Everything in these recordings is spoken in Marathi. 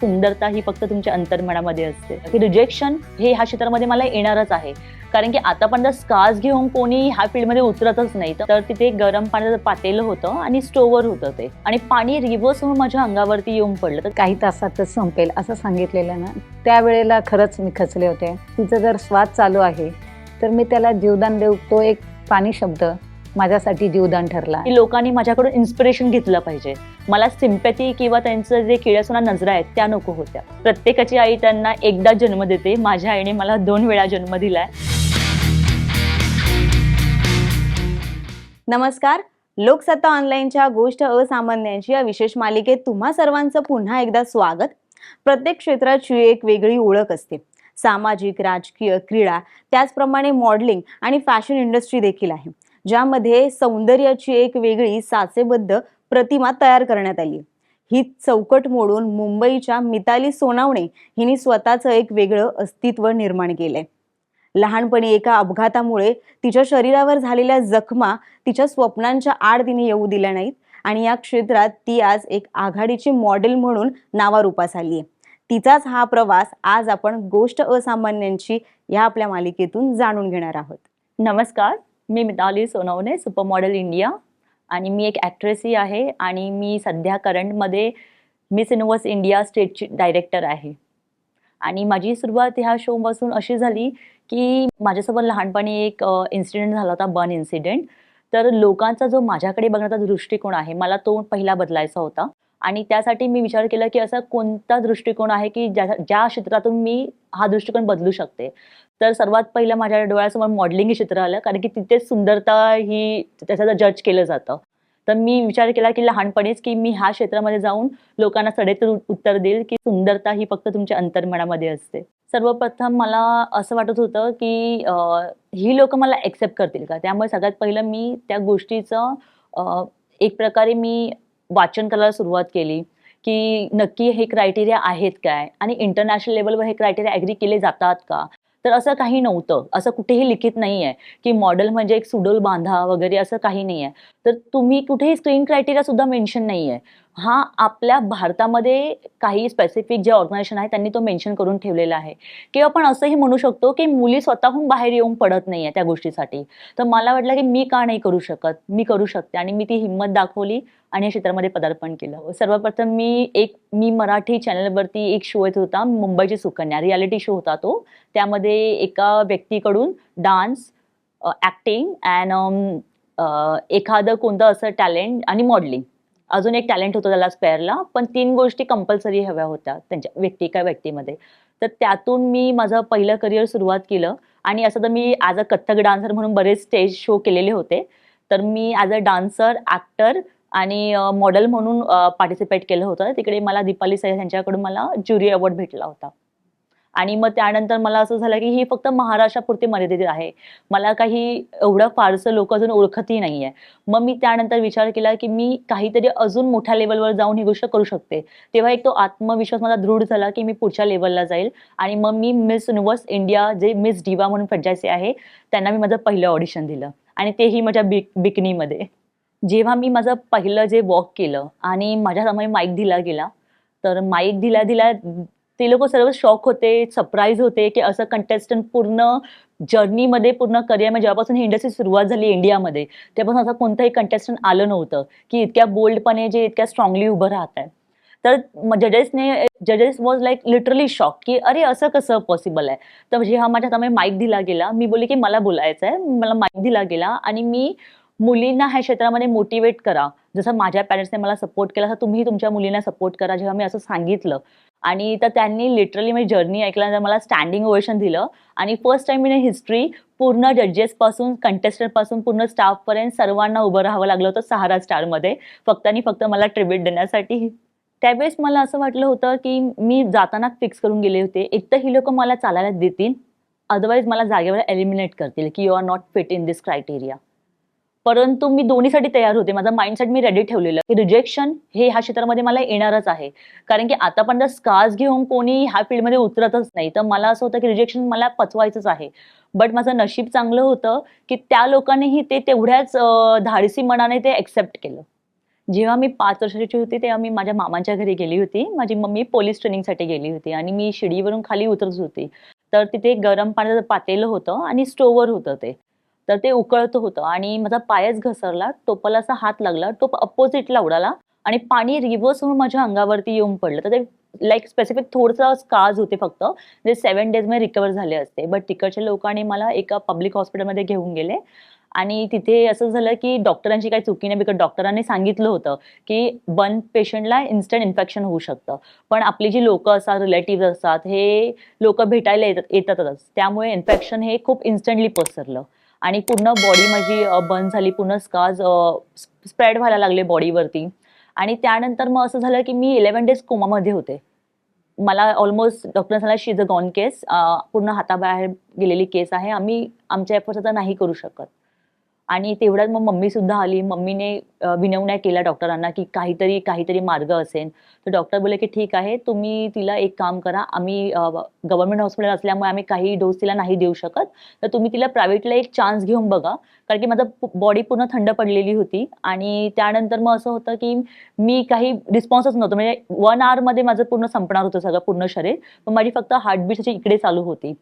सुंदरता ही फक्त तुमच्या अंतर्मनामध्ये असते. की रिजेक्शन हे ह्या क्षेत्रामध्ये मला येणारच आहे. कारण की आतापर्यंत स्कार्स घेऊन कोणी ह्या फील्डमध्ये उतरतच नाही तर तिथे गरम पाण्याचं पातेलं होतं आणि स्टोवर होतं ते. आणि पाणी रिव्हर्स होऊन माझ्या अंगावरती येऊन पडलं. तर काही तासातच संपेल असं सांगितलेलं ना त्यावेळेला खरंच मी खचले होते. तिचं जर स्वाद चालू आहे तर मी त्याला जीवदान देऊ तो एक पाणी शब्द. माझ्यासाठी जीवदान ठरला. की लोकांनी माझ्याकडून इन्स्पिरेशन घेतलं पाहिजे. मला सिम्पॅथी किंवा त्यांचं जे किड्यासुना नजरा आहेत त्या नको होत्या. प्रत्येकाची आई त्यांना एकदा जन्म देते. माझ्या आईने मला दोन वेळा जन्म दिलाय. नमस्कार. लोकसत्ता ऑनलाईनच्या गोष्ट असामान्यांची या विशेष मालिकेत तुम्हा सर्वांचं पुन्हा एकदा स्वागत. प्रत्येक क्षेत्राची एक वेगळी ओळख असते. सामाजिक राजकीय क्रीडा त्याचप्रमाणे मॉडेलिंग आणि फॅशन इंडस्ट्री देखील आहे. ज्यामध्ये सौंदर्याची एक वेगळी साचेबद्ध प्रतिमा तयार करण्यात आली. ही चौकट मोडून मुंबईच्या मिताली सोनावणे हिने स्वतःचं एक वेगळं अस्तित्व निर्माण केलंय. लहानपणी एका अपघातामुळे तिच्या शरीरावर झालेल्या जखमा तिच्या स्वप्नांच्या आड तिने येऊ दिल्या नाहीत आणि या क्षेत्रात ती आज एक आघाडीची मॉडेल म्हणून नावारूपास आली आहे. तिचाच हा प्रवास आज आपण गोष्ट असामान्यांची या आपल्या मालिकेतून जाणून घेणार आहोत. नमस्कार. मी Mitali Sonawane super model India आणि मी एक ॲक्ट्रेसही आहे आणि मी सध्या करंटमध्ये मिस युनिवर्स इंडिया स्टेटची डायरेक्टर आहे. आणि माझी सुरुवात ह्या शोपासून अशी झाली की माझ्यासोबत लहानपणी एक इन्सिडेंट झाला होता बर्न इन्सिडेंट तर लोकांचा जो माझ्याकडे बघण्याचा दृष्टिकोन आहे मला तो पहिला बदलायचा होता. आणि त्यासाठी मी विचार केला की असा कोणता दृष्टिकोन आहे की ज्या ज्या क्षेत्रातून मी हा दृष्टिकोन बदलू शकते. तर सर्वात पहिलं माझ्या डोळ्यासमोर मॉडेलिंग हे क्षेत्र आलं कारण की तिथेच सुंदरता ही त्याचं जज केलं जातं. तर मी विचार केला की लहानपणीच की मी ह्या क्षेत्रामध्ये जाऊन लोकांना सडेत उत्तर देईल की सुंदरता ही फक्त तुमच्या अंतर्मनामध्ये असते. सर्वप्रथम मला असं वाटत होतं की ही लोक मला एक्सेप्ट करतील का? त्यामुळे सगळ्यात पहिलं मी त्या गोष्टीचं एक प्रकारे मी वाचन करायला सुरुवात केली की नक्की हे क्रायटेरिया आहेत काय? आणि इंटरनॅशनल लेवलवर हे क्रायटेरिया ॲग्री केले जातात का? तर असं काही नव्हतं. असं कुठेही लिखित नाही आहे की मॉडेल म्हणजे एक सुडोल बांधा वगैरे असं काही नाही आहे तर तुम्ही कुठेही स्क्रीन क्रायटेरिया सुद्धा मेन्शन नाही आहे हा आपल्या भारतामध्ये काही स्पेसिफिक जे ऑर्गनायझेशन आहे त्यांनी तो मेन्शन करून ठेवलेला आहे. किंवा आपण असंही म्हणू शकतो की मुली स्वतःहून बाहेर येऊन पडत नाही आहे त्या गोष्टीसाठी. तर मला वाटलं की मी का नाही करू शकत? मी करू शकते. आणि मी ती हिंमत दाखवली आणि या क्षेत्रामध्ये पदार्पण केलं. सर्वप्रथम मी एक मी मराठी चॅनलवरती एक शो येत होता मुंबईची सुकन्या. रियालिटी शो होता तो. त्यामध्ये एका व्यक्तीकडून डान्स ॲक्टिंग अँड एखादं कोणतं असं टॅलेंट आणि मॉडेलिंग अजून एक टॅलेंट होतं त्याला स्पेअरला पण तीन गोष्टी कंपल्सरी हव्या होत्या त्यांच्या व्यक्ती काय व्यक्तीमध्ये. तर त्यातून मी माझं पहिलं करिअर सुरुवात केलं आणि असं तर मी ॲज अ कथ्थक डान्सर म्हणून बरेच स्टेज शो केलेले होते. तर मी ॲज अ डान्सर ॲक्टर आणि मॉडेल म्हणून पार्टिसिपेट केलं होतं. तिकडे मला दीपाली सय्यद यांच्याकडून मला ज्युरी अवॉर्ड भेटला होता. आणि मग त्यानंतर मला असं झालं की ही फक्त महाराष्ट्रापुरती मर्यादित आहे. मला काही एवढं फारसं लोक अजून ओळखतही नाही आहे मग मी त्यानंतर विचार केला की मी काहीतरी अजून मोठ्या लेवलवर जाऊन ही गोष्ट करू शकते. तेव्हा एक तो आत्मविश्वास माझा दृढ झाला की मी पुढच्या लेवलला जाईल. आणि मग मी मिस युनिव्हर्स इंडिया जे मिस डिवा म्हणून फ्रँचायसी आहे त्यांना मी माझं पहिलं ऑडिशन दिलं. आणि तेही माझ्या बिक बिकनीमध्ये जेव्हा मी माझं पहिलं जे वॉक केलं आणि माझ्यासमोर माईक दिला गेला तर माईक दिला दिला ते लोक सर्व शॉक होते सरप्राईज होते की असं कंटेस्टंट पूर्ण जर्नीमध्ये पूर्ण करिअरमध्ये जेव्हापासून ही इंडस्ट्री सुरुवात झाली इंडियामध्ये तेव्हापासून असं कोणतंही कंटेस्टंट आलं नव्हतं की इतक्या बोल्डपणे जे इतक्या स्ट्रॉंगली उभं राहत आहे तर जजेसने जजेस वॉज लाईक लिटरली शॉक की अरे असं कसं पॉसिबल आहे? तर म्हणजे जेव्हा माझ्या त्यामुळे माईक दिला गेला. मी बोलले की मला बोलायचं आहे मला माईक दिला गेला आणि मी मुलींना ह्या क्षेत्रामध्ये मोटिवेट करा. जसं माझ्या पॅरेंट्सने मला सपोर्ट केला तसं तुम्ही तुमच्या मुलींना सपोर्ट करा. जेव्हा मी असं सांगितलं आणि तर त्यांनी लिटरली मी जर्नी ऐकल्यानंतर मला स्टँडिंग ओवेशन दिलं. आणि फर्स्ट टाइम मी हिस्ट्री पूर्ण जजेसपासून कंटेस्टंटपासून पूर्ण स्टाफपर्यंत सर्वांना उभं राहावं लागलं होतं सहारा स्टारमध्ये फक्त आणि फक्त मला ट्रिब्यूट देण्यासाठी. त्यावेळेस मला असं वाटलं होतं की मी जाताना फिक्स करून गेले होते. एक तर ही लोक मला चालायला देतील अदरवाईज मला जागेवर एलिमिनेट करतील की you are not fit in this criteria परंतु मी दोन्हीसाठी तयार होते. माझा माइंडसेट मी रेडी ठेवलेलं. की रिजेक्शन हे ह्या क्षेत्रामध्ये मला येणारच आहे. कारण की आतापर्यंत स्कार्स घेऊन कोणी ह्या फील्डमध्ये उतरतच नाही तर मला असं होतं की रिजेक्शन मला पचवायचंच आहे. बट माझं नशीब चांगलं होतं की त्या लोकांनीही ते तेवढ्याच धाडसी मनाने ते एक्सेप्ट केलं. जेव्हा मी पाच वर्षाची होती तेव्हा मी माझ्या मामांच्या घरी गेली होती. माझी मम्मी पोलीस ट्रेनिंगसाठी गेली होती आणि मी शिडीवरून खाली उतरत होती. तर तिथे गरम पाण्याचं पातेलं होतं आणि स्टोवर होतं ते. तर ते उकळत होतं आणि माझा पायच घसरला टोपाला असा हात लागला टोप अपोजिटला उडाला आणि पाणी रिव्हर्स होऊन माझ्या अंगावरती येऊन पडलं. तर ते लाईक स्पेसिफिक थोडंसं स्कार्स होते फक्त जे सेवन डेजमध्ये रिकवर झाले असते. बट तिकडच्या लोकांनी मला एका पब्लिक हॉस्पिटलमध्ये घेऊन गेले. आणि तिथे असं झालं की डॉक्टरांची काही चुकी नाही बिकॉज डॉक्टरांनी सांगितलं होतं की बर्न पेशंटला इन्स्टंट इन्फेक्शन होऊ शकतं. पण आपली जी लोक असतात रिलेटिव्ह असतात हे लोक भेटायला येतात येतातच. त्यामुळे इन्फेक्शन हे खूप इन्स्टंटली पसरलं. आणि पूर्ण बॉडी माझी बंद झाली पूर्ण स्काज स्प्रेड व्हायला लागले बॉडीवरती आणि त्यानंतर मग असं झालं की मी इलेव्हन डेज कोमामध्ये होते. मला ऑलमोस्ट डॉक्टर सांगा शी इज अ गॉन केस पूर्ण हाताबाहेर गेलेली केस आहे. आम्ही आमच्या एफर्ट्स आता नाही करू शकत. आणि तेवढ्यात मग मम्मीसुद्धा आली. मम्मीने विनवण्या केल्या डॉक्टरांना की काहीतरी काहीतरी मार्ग असेल. तर डॉक्टर बोलले की ठीक आहे तुम्ही तिला एक काम करा. आम्ही गव्हर्नमेंट हॉस्पिटल असल्यामुळे आम्ही काही डोस तिला नाही देऊ शकत. तर तुम्ही तिला प्रायव्हेटला एक चान्स घेऊन बघा. कारण की माझं बॉडी पूर्ण थंड पडलेली होती. आणि त्यानंतर मग असं होतं की मी काही रिस्पॉन्सच नव्हतं. म्हणजे वन आवरमध्ये माझं पूर्ण संपणार होतं सगळं पूर्ण शरीर. पण माझी फक्त हार्टबीट अशी इकडे चालू होती.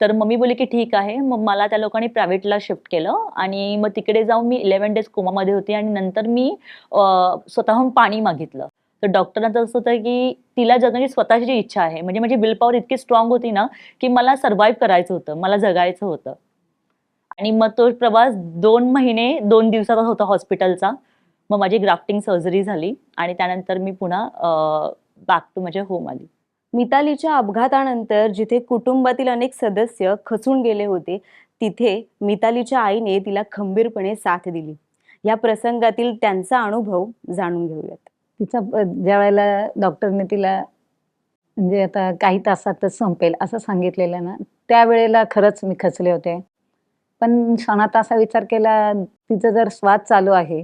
तर मम्मी बोलली की ठीक आहे. मग मला त्या लोकांनी प्रायव्हेटला शिफ्ट केलं. आणि मग तिकडे जाऊन मी इलेव्हन डेज कोमामध्ये होती. आणि नंतर मी स्वतःहून पाणी मागितलं. तर डॉक्टरांचं असं होतं की तिला जगण्याची म्हणजे स्वतःची इच्छा आहे म्हणजे माझी विल इतकी स्ट्रॉंग होती ना की मला सर्व्हाइव्ह करायचं होतं मला जगायचं होतं. आणि मग तो प्रवास दोन महिने दोन दिवसाचा होता हॉस्पिटलचा मग माझी ग्राफ्टिंग सर्जरी झाली आणि त्यानंतर मी पुन्हा बॅक टू माझ्या होम आली. मितालीच्या अपघातानंतर जिथे कुटुंबातील अनेक सदस्य खचून गेले होते तिथे मितालीच्या आईने तिला खंबीरपणे साथ दिली. या प्रसंगातील त्यांचा अनुभव जाणून घेऊयात. तिचा ज्या वेळेला डॉक्टरने तिला म्हणजे आता काही तासातच संपेल असं सांगितलेलं ना त्यावेळेला खरंच मी खचले होते. पण क्षणात असा विचार केला तिचं जर स्वाद चालू आहे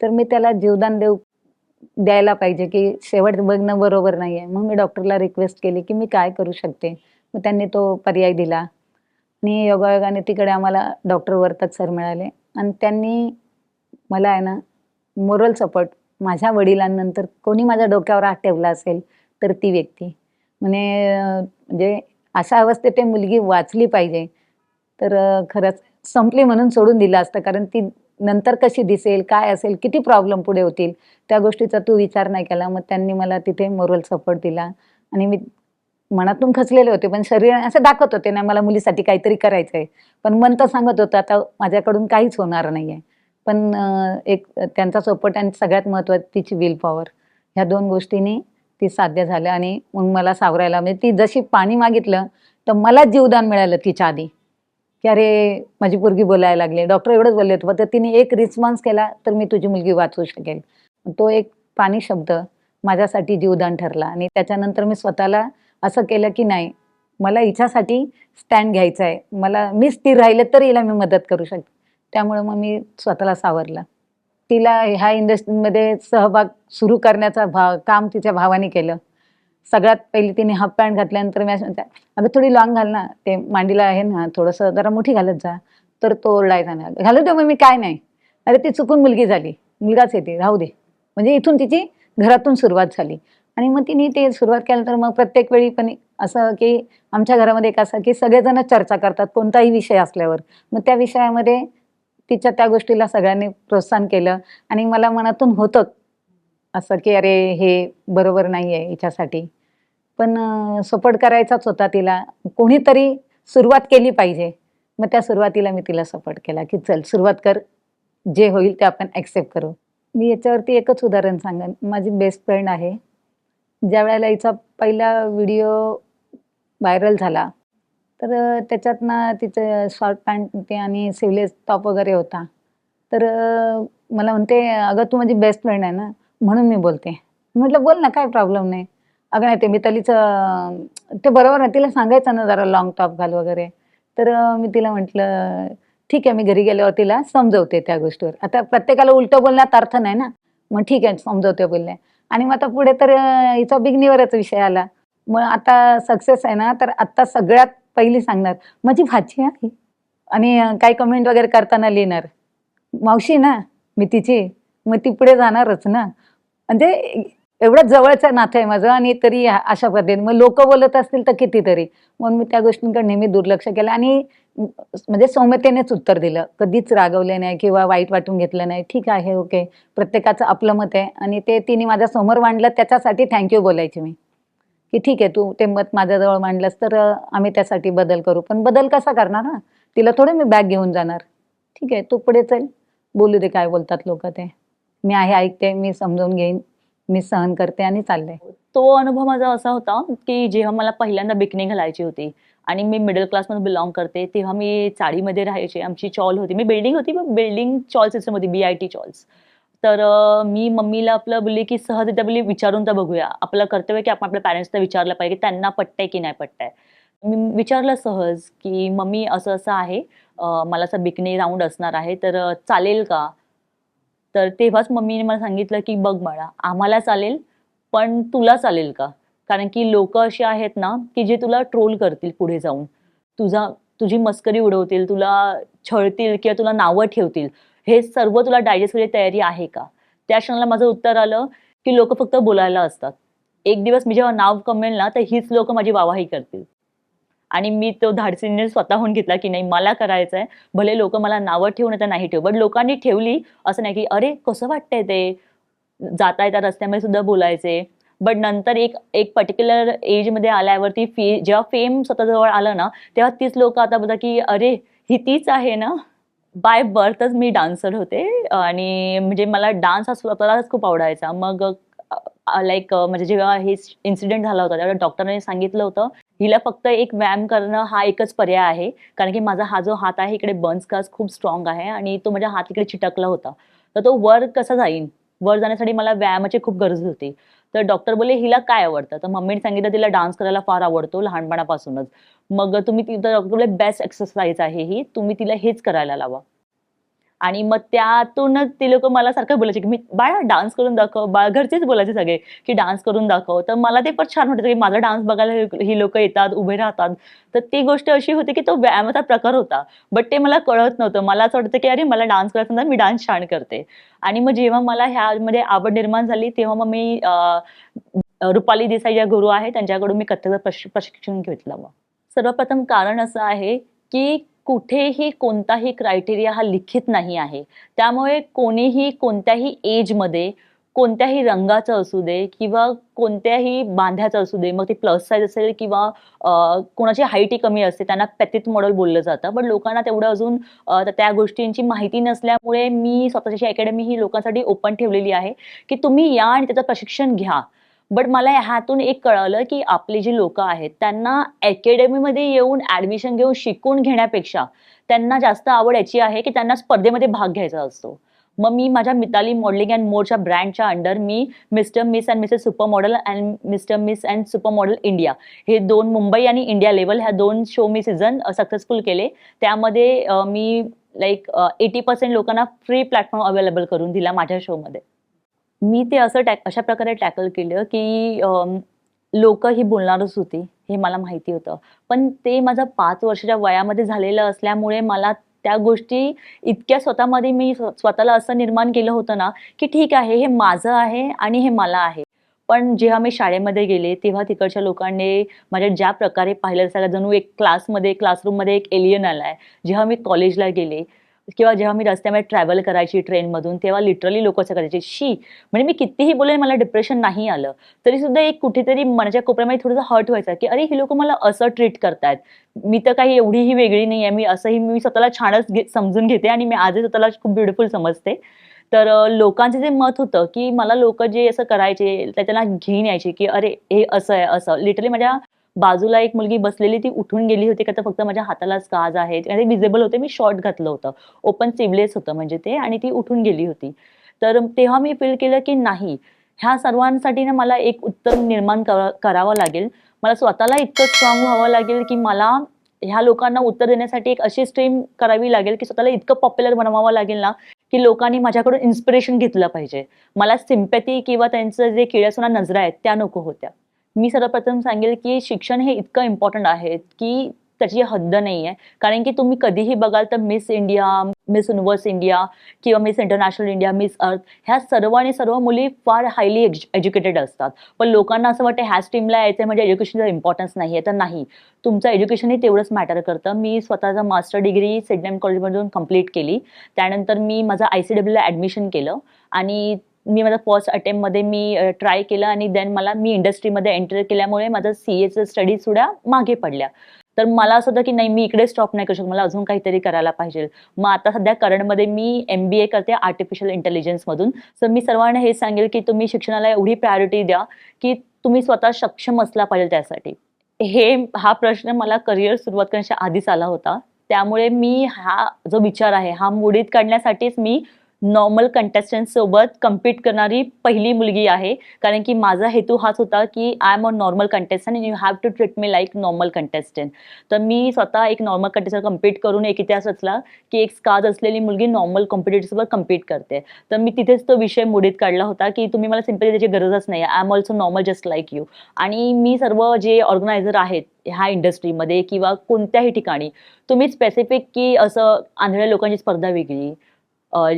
तर मी त्याला जीवदान देऊ द्यायला पाहिजे की शेवट बघणं बरोबर नाही आहे मग मी डॉक्टरला रिक्वेस्ट केली की मी काय करू शकते? मग त्यांनी तो पर्याय दिला. आणि योगायोगाने तिकडे आम्हाला डॉक्टर वर्तक सर मिळाले. आणि त्यांनी मला आहे ना मोरल सपोर्ट माझ्या वडिलांनंतर कोणी माझ्या डोक्यावर हात ठेवला असेल तर ती व्यक्ती. म्हणे म्हणजे अशा अवस्थेत ते मुलगी वाचली पाहिजे. तर खरंच संपली म्हणून सोडून दिलं असतं कारण ती नंतर कशी दिसेल काय असेल किती प्रॉब्लेम पुढे होतील त्या गोष्टीचा तू विचार नाही केला. मग त्यांनी मला तिथे मोरल सपोर्ट दिला. आणि मी मनातून खचलेले होते पण शरीर असं दाखवत होते ना मला मुलीसाठी काहीतरी करायचं आहे पण मन तर सांगत होतं आता माझ्याकडून काहीच होणार नाही आहे पण एक त्यांचा सपोर्ट आणि सगळ्यात महत्त्वाची तिची विल पॉवर ह्या दोन गोष्टींनी ती साध्य झालं आणि मग मला सावरायला म्हणजे ती जशी पाणी मागितलं तर मलाच जीवदान मिळालं तिच्या आधी. की अरे माझी पोरगी बोलायला लागली. डॉक्टर एवढंच बोलले होते तर तिने एक रिस्पॉन्स केला तर मी तुझी मुलगी वाचवू शकेल. तो एक पाणी शब्द माझ्यासाठी जीवदान ठरला आणि त्याच्यानंतर मी स्वतःला असं केलं की नाही मला हिच्यासाठी स्टँड घ्यायचा आहे मला मी स्थिर राहिले तर हिला मी मदत करू शकते त्यामुळे मग मी स्वतःला सावरलं. तिला ह्या इंडस्ट्रीमध्ये सहभाग सुरू करण्याचा भाव काम तिच्या भावाने केलं. सगळ्यात पहिली तिने हाफ पॅन्ट घातल्यानंतर मी म्हणते अगं थोडी लॉंग घाल ना ते मांडीला आहे ना थोडंसं जरा मोठी घालत जा तर तो ओरडायचा ना घालू दे मग मी काय नाही. अरे ती चुकून मुलगी झाली मुलगाच येते राहू दे. म्हणजे इथून तिची घरातून सुरुवात झाली. आणि मग तिने ते सुरुवात केल्यानंतर मग प्रत्येक वेळी पण असं की आमच्या घरामध्ये एक असं की सगळेजण चर्चा करतात कोणताही विषय असल्यावर. मग त्या विषयामध्ये तिच्या त्या गोष्टीला सगळ्यांनी प्रोत्साहन केलं. आणि मला मनातून होतं असं की अरे हे बरोबर नाही आहे हिच्यासाठी. पण सपोर्ट करायचाच होता तिला. कोणीतरी सुरुवात केली पाहिजे. मग त्या सुरुवातीला मी तिला सपोर्ट केला की चल सुरुवात कर. जे होईल ते आपण ॲक्सेप्ट करू. मी याच्यावरती एकच उदाहरण सांगेन. माझी बेस्ट फ्रेंड आहे. ज्या वेळेला हिचा पहिला व्हिडिओ व्हायरल झाला तर त्याच्यात ना तिचं शॉर्ट पॅन्ट ते आणि सिवलेस टॉप वगैरे होता. तर मला म्हणते अगं तू माझी बेस्ट फ्रेंड आहे ना म्हणून मी बोलते. म्हटलं बोल ना काय प्रॉब्लेम नाही. अगं नाही ते मी तलीचं ते बरोबर आहे तिला सांगायचं ना जरा लॉंग टॉप घाल वगैरे. तर मी तिला म्हटलं ठीक आहे मी घरी गेल्यावर तिला समजवते त्या गोष्टीवर. आता प्रत्येकाला उलटं बोलण्यात अर्थ नाही ना. मग ठीक आहे समजवते बोलले. आणि मग आता पुढे तर हिचा बिगनीवरच विषय आला. मग आता सक्सेस आहे ना तर आता सगळ्यात पहिली सांगणार. माझी भाची आहे. आणि काही कमेंट वगैरे करताना लिहिणार. मावशी ना मी तिची मग ती पुढे जाणारच ना. म्हणजे एवढं जवळचं नातं आहे माझं आणि तरी अशा पद्धतीने. मग लोक बोलत असतील तर कितीतरी. म्हणून मी त्या गोष्टींकडे नेहमी दुर्लक्ष केलं आणि म्हणजे सौम्यतेनेच उत्तर दिलं. कधीच रागवले नाही किंवा वाईट वाटून घेतलं नाही. ठीक आहे ओके. प्रत्येकाचं आपलं मत आहे आणि ते तिने माझ्यासमोर मांडलं त्याच्यासाठी थँक्यू बोलायची मी. की ठीक आहे तू ते मत माझ्याजवळ मांडलंस तर आम्ही त्यासाठी बदल करू. पण बदल कसा करणार ना तिला थोडं मी बॅग घेऊन जाणार. ठीक आहे तू पुढे चल. बोलू दे काय बोलतात लोक ते. मी आहे ऐकते मी समजावून घेईन. मी सहन करते आणि चाललंय तो अनुभव माझा असा होता की जेव्हा मला पहिल्यांदा बिकनी घालायची होती आणि मी मिडल क्लासमध्ये बिलॉंग करते तेव्हा मी चाळीमध्ये राहायचे आमची चॉल होती. मी बिल्डिंग होती बिल्डिंग चॉल सिस्टम होती बी आय टी चॉल्स. तर मी मम्मीला आपलं बोलली की सहजरित्या बोलली विचारून तर बघूया. आपलं कर्तव्य की आपण आपल्या पॅरेंट्सला विचारलं पाहिजे की त्यांना पटतंय की नाही पटतंय. मी विचारलं सहज की मम्मी असं असं आहे. मला असं बिकनी राऊंड असणार आहे तर चालेल का? तर तेव्हाच मम्मीने मला सांगितलं की बघ मला आम्हाला चालेल पण तुला चालेल का? कारण की लोक अशी आहेत ना की जे तुला ट्रोल करतील पुढे जाऊन. तुझा तुझी मस्करी उडवतील तुला छळतील किंवा तुला नावं ठेवतील. हे सर्व तुला डायजेस्ट करायची तयारी आहे का? त्या क्षणाला माझं उत्तर आलं की लोक फक्त बोलायला असतात. एक दिवस मी जेव्हा नाव कमेल ना तर हीच लोक माझी वावाही करतील. आणि मी तो धाडसीने स्वतःहून घेतला की नाही मला करायचं आहे भले लोक मला नावं ठेवून तर नाही ठेव बट लोकांनी ठेवली असं नाही की अरे कसं वाटतंय ते? जाता येतात रस्त्यामध्ये सुद्धा बोलायचे. बट नंतर एक एक पर्टिक्युलर एजमध्ये आल्यावरती फी जेव्हा फेम स्वतःजवळ आलं ना तेव्हा तीच लोक आता बोलतात की अरे ही तीच आहे ना? बाय बर्थच मी डान्सर होते. आणि म्हणजे मला डान्स हा स्वतःलाच खूप आवडायचा. मग लाईक म्हणजे जेव्हा हे इन्सिडेंट झाला होता तेव्हा डॉक्टरांनी सांगितलं होतं हिला फक्त एक व्यायाम करणं हा एकच पर्याय आहे. कारण की माझा हा जो हात आहे इकडे बन्स कास खूप स्ट्रॉंग आहे आणि तो माझ्या हात इकडे चिटकला होता. तर तो वर कसा जाईन? वर जाण्यासाठी मला व्यायामाची खूप गरज होती. तर डॉक्टर बोलले हिला काय आवडतं? तर मम्मीने सांगितलं तिला डान्स करायला फार आवडतो लहानपणापासूनच. मग तुम्ही तिथं डॉक्टर बोलले बेस्ट एक्सरसाइज आहे ही तुम्ही तिला हेच करायला लावा. आणि मग त्यातूनच ती लोक मला सारखं बोलायचे की मी बाळा डान्स करून दाखव. बाळ घरचेच बोलायचे सगळे की डान्स करून दाखव. तर मला ते पण छान वाटतं की माझा डान्स बघायला ही- लोक येतात उभे राहतात. तर ती गोष्ट अशी होती की तो व्यायामाचा प्रकार होता. बट ते मला कळत नव्हतं. मला असं वाटतं की अरे मला डान्स करायचं मी डान्स छान करते. आणि मग जेव्हा मला ह्यामध्ये आवड निर्माण झाली तेव्हा मग मी रुपाली देसाई ज्या गुरु आहे त्यांच्याकडून मी कथ्थकचं प्रशिक्षण घेतलं मग. सर्वप्रथम कारण असं आहे की कुठेही कोणताही क्रायटेरिया हा लिखित नाही आहे. त्यामुळे कोणीही कोणत्याही एजमध्ये कोणत्याही रंगाचं असू दे किंवा कोणत्याही बांध्याचं असू दे मग ते प्लस साईज असेल किंवा कोणाची हाईटही कमी असते त्यांना पॅथित मॉडेल बोललं जातं. पण लोकांना तेवढं अजून त्या गोष्टींची माहिती नसल्यामुळे मी स्वतःची अकॅडमी ही लोकांसाठी ओपन ठेवलेली आहे की तुम्ही या आणि त्याचं प्रशिक्षण घ्या. बट मला ह्यातून एक कळालं की आपली जी लोक आहेत त्यांना अकॅडमीमध्ये येऊन ऍडमिशन घेऊन शिकून घेण्यापेक्षा त्यांना जास्त आवड याची आहे की त्यांना स्पर्धेमध्ये भाग घ्यायचा असतो. मग मी माझ्या मिताली मॉडेलिंग अँड मोरच्या ब्रँडच्या under me Mr Miss and Mrs super model and Mr Miss and super model India हे दोन मुंबई आणि इंडिया लेवल ह्या दोन शो मी सीझन सक्सेसफुल केले. त्यामध्ये मी लाईक एटी पर्सेंट लोकांना फ्री प्लॅटफॉर्म अवेलेबल करून दिला माझ्या शोमध्ये मी ते असं टॅक अशा प्रकारे टॅकल केलं की लोक ही बोलणारच होती हे मला माहिती होतं. पण ते माझं पाच वर्षाच्या वयामध्ये झालेलं असल्यामुळे मला त्या गोष्टी इतक्या स्वतःमध्ये मी स्वतःला असं निर्माण केलं होतं ना की ठीक आहे हे माझं आहे आणि हे मला आहे. पण जेव्हा मी शाळेमध्ये गेले तेव्हा तिकडच्या लोकांनी माझ्या ज्या प्रकारे पाहिलं सगळ्या जणू एक क्लासमध्ये क्लासरूममध्ये एक एलियन आला आहे जेव्हा मी कॉलेजला गेले किंवा जेव्हा मी रस्त्यामध्ये ट्रॅव्हल करायची ट्रेनमधून तेव्हा लिटरली लोक असं करायचे शी म्हणजे मी कितीही बोलेन मला डिप्रेशन नाही आलं. तरी सुद्धा एक कुठेतरी मनाच्या कोपऱ्यामध्ये थोडंसं हर्ट व्हायचं की अरे ही लोक मला असं ट्रीट करतायत. मी तर काही एवढीही वेगळी नाही आहे मी असंही मी स्वतःला छानच घे समजून घेते आणि मी आजही स्वतःला खूप ब्युटिफुल समजते. तर लोकांचे लोकांचं जे मत होतं की मला लोक जे असं करायचे त्याला त्यांना घेऊन यायचे की अरे हे असं आहे असं. लिटरली माझ्या बाजूला एक मुलगी बसलेली ती उठून गेली होती का तर फक्त माझ्या हाताला स्काज आहे आणि विजेबल होते मी शॉर्ट घातलं होतं. ओपन सिवलेस होतं म्हणजे ते आणि ती उठून गेली होती. तर तेव्हा मी फील केलं की नाही ह्या सर्वांसाठी ना मला एक उत्तर निर्माण करावं लागेल. मला स्वतःला इतकं स्ट्रॉंग व्हावं लागेल की मला ह्या लोकांना उत्तर देण्यासाठी एक अशी स्ट्रीम करावी लागेल की स्वतःला इतकं पॉप्युलर बनवावं लागेल ना की लोकांनी माझ्याकडून इन्स्पिरेशन घेतलं पाहिजे. मला सिम्पॅथी किंवा त्यांचं जे किड्यासुना नजरा आहेत त्या नको होत्या. मी सर्वप्रथम सांगेल की शिक्षण हे इतकं इम्पॉर्टंट आहे की त्याची हद्द नाही आहे कारण की तुम्ही कधीही बघाल तर Miss India Miss Universe India किंवा Miss International India Miss Earth ह्या सर्व आणि सर्व मुली फार हायली एज एज्युकेटेड असतात. पण लोकांना असं वाटतं ह्याच टीमला यायचं म्हणजे एज्युकेशनचा इम्पॉर्टन्स नाही आहे तर नाही. तुमचं एज्युकेशनही तेवढंच मॅटर करतं. मी स्वतःचा मास्टर डिग्री सिडनेम कॉलेजमधून कंप्लीट केली. त्यानंतर मी माझं आय सी डब्ल्यूला ॲडमिशन केलं. आणि मी माझा फर्स्ट अटेम्प्टमध्ये मी ट्राय केलं आणि देन मला मी इंडस्ट्रीमध्ये एंटर केल्यामुळे माझं सी एचं स्टडीजसुद्धा मागे पडल्या. तर मला असं होतं की नाही मी इकडे स्टॉप नाही करू शकत. मला अजून काहीतरी करायला पाहिजे. मग आता सध्या करंटमध्ये मी एम बी ए करते आर्टिफिशियल इंटेलिजन्समधून तर मी सर्वांना हे सांगेल की तुम्ही शिक्षणाला एवढी प्रायोरिटी द्या की तुम्ही स्वतः सक्षम असला पाहिजे त्यासाठी. हे हा प्रश्न मला करिअर सुरुवात करण्याच्या आधीच आला होता. त्यामुळे मी हा जो विचार आहे हा मोडीत काढण्यासाठीच मी नॉर्मल कंटेस्टंट सोबत कम्पीट करणारी पहिली मुलगी आहे. कारण की माझा हेतू हाच होता की I am a normal contestant and you have to treat me like normal contestant तर मी स्वतः एक नॉर्मल कंटेस्टंट कम्पीट करून एक इतिहास रचला की एक स्काज असलेली मुलगी नॉर्मल कॉम्पिटिटिव्हसोबत कम्पीट करते. तर मी तिथेच तो विषय मोडीत काढला होता की तुम्ही मला सिम्पली त्याची गरजच नाही. I am also normal just like you आणि मी सर्व जे ऑर्गनायझर आहेत ह्या इंडस्ट्रीमध्ये किंवा कोणत्याही ठिकाणी तुम्ही स्पेसिफिक की असं आंधळ्या लोकांची स्पर्धा वेगळी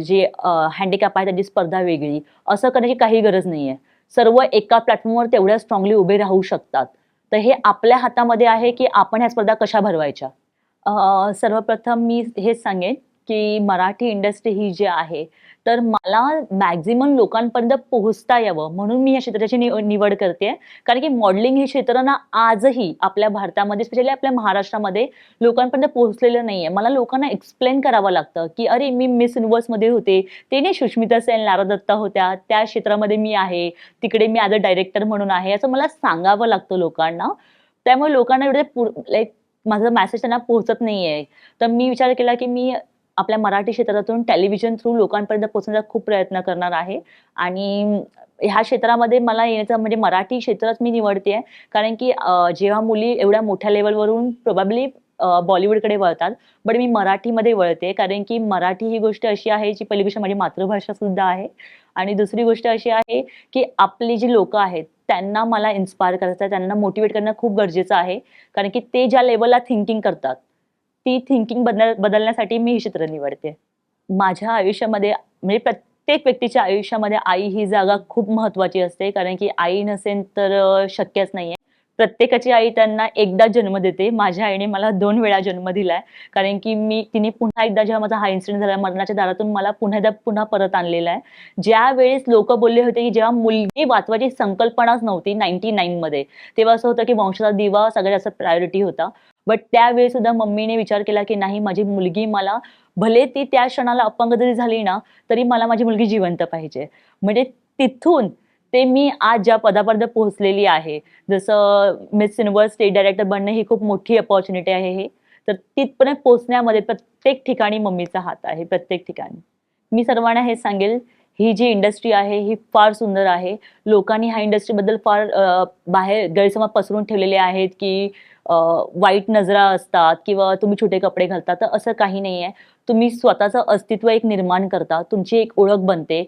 जे हँडिकॅप आहे त्याची स्पर्धा वेगळी. असं करण्याची काही गरज नाही आहे सर्व एका प्लॅटफॉर्मवर तेवढ्या स्ट्रॉंगली उभे राहू शकतात. तर हे आपल्या हातामध्ये आहे की आपण ह्या स्पर्धा कशा भरवायच्या? सर्वप्रथम मी हेच सांगेन की मराठी इंडस्ट्री ही जी आहे तर मला मॅक्झिमम लोकांपर्यंत पोहोचता यावं म्हणून मी या क्षेत्राची निवड करते कारण की मॉडेलिंग हे क्षेत्र ना आजही आपल्या भारतामध्ये स्पेशली आपल्या महाराष्ट्रामध्ये लोकांपर्यंत पोहोचलेलं नाही आहे मला लोकांना एक्सप्लेन करावं लागतं की अरे मी मिस युनिव्हर्समध्ये होते. ते नाही सुष्मिता सेन नारा दत्ता होत्या. त्या क्षेत्रामध्ये मी आहे. तिकडे मी ॲज अ डायरेक्टर म्हणून आहे. असं मला सांगावं लागतं लोकांना. त्यामुळे लोकांना एवढे लाईक माझा मेसेज त्यांना पोहोचत नाही आहे तर मी विचार केला की मी आपल्या मराठी क्षेत्रातून टेलिव्हिजन थ्रू लोकांपर्यंत पोहोचण्याचा खूप प्रयत्न करणार आहे. आणि ह्या क्षेत्रामध्ये मला येण्याचं म्हणजे मराठी क्षेत्रच मी निवडते कारण की जेव्हा मुली एवढ्या मोठ्या लेवलवरून प्रोबॅबली बॉलिवूडकडे वळतात. बट मी मराठीमध्ये वळते. कारण की मराठी ही गोष्ट अशी आहे जी पहिली गोष्ट माझी मातृभाषा सुद्धा आहे. आणि दुसरी गोष्ट अशी आहे की आपली जी लोकं आहेत त्यांना मला इन्स्पायर करायचं आहे. त्यांना मोटिवेट करणं खूप गरजेचं आहे. कारण की ते ज्या लेवलला थिंकिंग करतात ती थिंकिंग बदल बदलण्यासाठी मी ही चित्र निवडते. माझ्या आयुष्यामध्ये म्हणजे प्रत्येक व्यक्तीच्या आयुष्यामध्ये आई ही जागा खूप महत्वाची असते कारण की आई नसेल तर शक्यच नाहीये. प्रत्येकाची आई त्यांना एकदा जन्म देते. माझ्या आईने मला दोन वेळा जन्म दिलाय कारण की मी तिने पुन्हा एकदा जेव्हा माझा हा इन्सिडेंट झाला मरणाच्या दारातून मला पुन्हा एकदा पुन्हा परत आणलेला आहे ज्या वेळेस लोक बोलले होते की जेव्हा मुलगी वाचवायची संकल्पनाच नव्हती नाईन्टी नाईनमध्ये तेव्हा असं होतं की वंशाचा दिवा सगळ्यात जास्त प्रायोरिटी होता. बट त्यावेळी सुद्धा मम्मीने विचार केला की नाही माझी मुलगी मला भले ती त्या क्षणाला अपंग जरी झाली ना तरी मला माझी मुलगी जिवंत पाहिजे. म्हणजे तिथून ते मी आज ज्या पदापर्यंत पोहोचलेली आहे जसं मिस युनिव्हर्स स्टेट डायरेक्टर बनणं ही खूप मोठी अपॉर्च्युनिटी आहे हे तर तिथपर्यंत पोहोचण्यामध्ये प्रत्येक ठिकाणी मम्मीचा हात आहे प्रत्येक ठिकाणी. मी सर्वांना हे सांगेल ही जी इंडस्ट्री आहे ही फार सुंदर आहे. लोकांनी ह्या इंडस्ट्रीबद्दल फार बाहेर गैरसमज पसरून ठेवलेले आहेत की वाईट नजरा असतात किंवा तुम्ही छोटे कपडे घालता तर असं काही नाही आहे तुम्ही स्वतःचं अस्तित्व एक निर्माण करता तुमची एक ओळख बनते.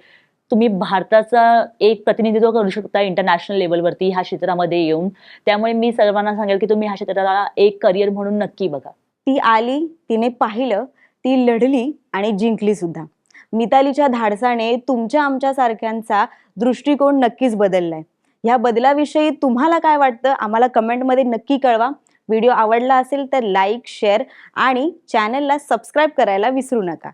तुम्ही भारताचा एक प्रतिनिधित्व करू शकता इंटरनॅशनल लेवलवरती ह्या क्षेत्रामध्ये येऊन. त्यामुळे मी सर्वांना सांगेल की तुम्ही ह्या क्षेत्राला एक करिअर म्हणून नक्की बघा. ती आली तिने पाहिलं ती लढली आणि जिंकली सुद्धा. मितालीच्या धाडसाने तुमच्या आमच्या सारख्यांचा दृष्टिकोन नक्कीच बदललाय. ह्या बदलाविषयी तुम्हाला काय वाटतं? आम्हाला कमेंटमध्ये नक्की कळवा. व्हिडिओ आवडला असेल तर लाईक शेअर आणि चॅनलला सबस्क्राईब करायला विसरू नका.